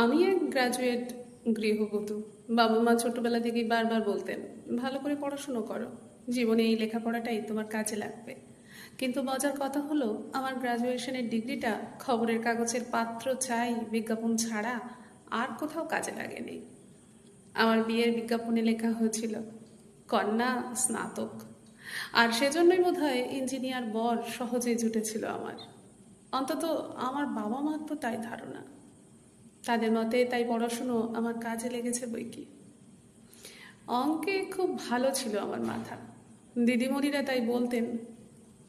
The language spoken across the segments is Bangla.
আমি এক গ্রাজুয়েট গৃহবধূ। বাবা মা ছোটবেলা থেকেই বারবার বলতেন, ভালো করে পড়াশুনো করো। জীবনে এই লেখাপড়াটাই তোমার কাজে লাগবে। কিন্তু মজার কথা হলো, আমার গ্রাজুয়েশনের ডিগ্রিটা খবরের কাগজের পাত্র চাই, বিজ্ঞাপন ছাড়া আর কোথাও কাজে লাগেনি। আমার বিয়ের বিজ্ঞাপনে লেখা হয়েছিল, কন্যা স্নাতক। আর সেজন্যই বোধ হয় ইঞ্জিনিয়ার বর সহজেই জুটেছিল আমার। অন্তত আমার বাবা মার তো তাই ধারণা। তাদের মতে তাই পড়াশুনো আমার কাজে লেগেছে বই কি। অঙ্কে খুব ভালো ছিল আমার মাথা। দিদিমণিরা তাই বলতেন,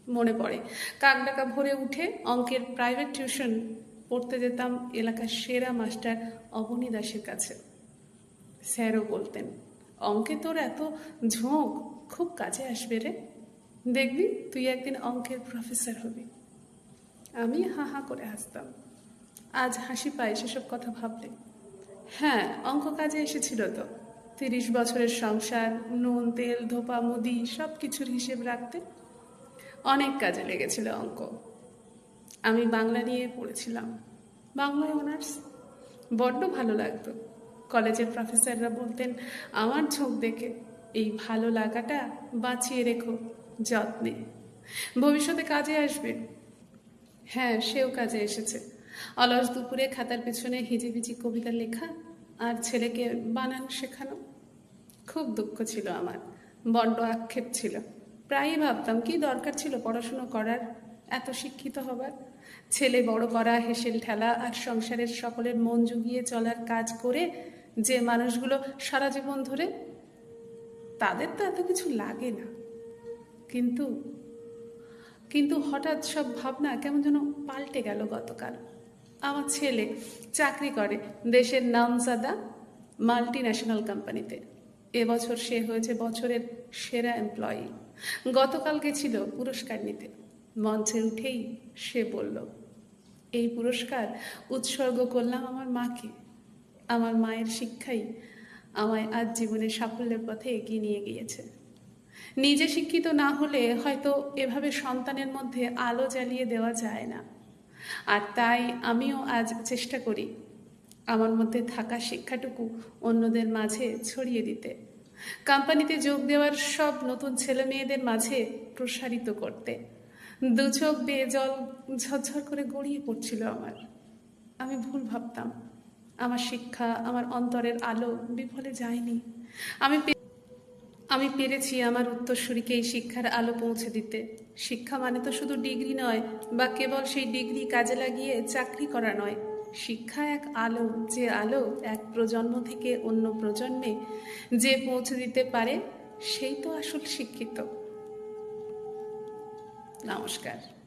মনে পড়ে কাকডাকা ভরে উঠে অঙ্কের প্রাইভেট টিউশন পড়তে যেতাম এলাকার সেরা মাস্টার অবনী দাসের কাছে। স্যারও বলতেন, অঙ্কে তোর এত ঝোঁক, খুব কাজে আসবে রে। দেখবি, তুই একদিন অঙ্কের প্রফেসর হবি। আমি হা হা করে হাসতাম। আজ হাসি পায় সেসব কথা ভাবলে। হ্যাঁ অঙ্ক কাজে এসেছিল তো। তিরিশ বছরের সংসার, নুন, তেল, ধোপা, মুদি সব কিছুর হিসেব রাখতে অনেক কাজে লেগেছিল অঙ্ক। আমি বাংলা নিয়ে পড়েছিলাম। বাংলায় অনার্স। বড্ড ভালো লাগতো। কলেজের প্রফেসররা বলতেন, আমার ঝোঁক দেখে এই ভালো লাগাটা বাঁচিয়ে রেখো, যত্নে। ভবিষ্যতে কাজে আসবে। হ্যাঁ সেও কাজে এসেছে। অলস দুপুরে খাতার পেছনে হিজিবিজি কবিতা লেখা আর ছেলেকে বানান শেখানো। খুব দুঃখ ছিল আমার, বড্ড আক্ষেপ ছিল। প্রায়ই ভাবতাম, কি দরকার ছিল পড়াশুনো করার? এত শিক্ষিত হবার। ছেলে বড় করা, হেসেল ঠেলা আর সংসারের সকলের মন জুগিয়ে চলার কাজ করে যে মানুষগুলো সারা জীবন ধরে, তাদের তো এত কিছু লাগে না। কিন্তু কিন্তু হঠাৎ সব ভাবনা কেমন যেন পাল্টে গেল গতকাল। আমার ছেলে চাকরি করে দেশের নামজাদা মাল্টি ন্যাশনাল কোম্পানিতে এবছর সে হয়েছে বছরের সেরা এমপ্লয়ি গতকালকে ছিল পুরস্কার নিতে। মঞ্চে উঠেই সে বলল, এই পুরস্কার উৎসর্গ করলাম আমার মাকে। আমার মায়ের শিক্ষাই আমায় আজ জীবনের সাফল্যের পথে এগিয়ে নিয়ে গিয়েছে। নিজে শিক্ষিত না হলে হয়তো এভাবে সন্তানের মধ্যে আলো জ্বালিয়ে দেওয়া যায় না। আর তাই আমিও আজ চেষ্টা করি আমার মধ্যে থাকা শিক্ষাটুকু অন্যদের মাঝে ছড়িয়ে দিতে। কোম্পানিতে যোগ দেওয়ার সব নতুন ছেলে মেয়েদের মাঝে প্রসারিত করতে। দু চোখ বেয়ে জল ঝরঝর করে গড়িয়ে পড়ছিল আমার। আমি ভুল ভাবতাম। আমার শিক্ষা, আমার অন্তরের আলো বিফলে যায়নি। আমি আমি পেরেছি আমার উত্তরসূরিকে এই শিক্ষার আলো পৌঁছে দিতে। শিক্ষা মানে তো শুধু ডিগ্রি নয়, বা কেবল সেই ডিগ্রি কাজে লাগিয়ে চাকরি করা নয়। শিক্ষা এক আলো, যে আলো এক প্রজন্ম থেকে অন্য প্রজন্মে যে পৌঁছে দিতে পারে, সেই তো আসল শিক্ষিত। নমস্কার।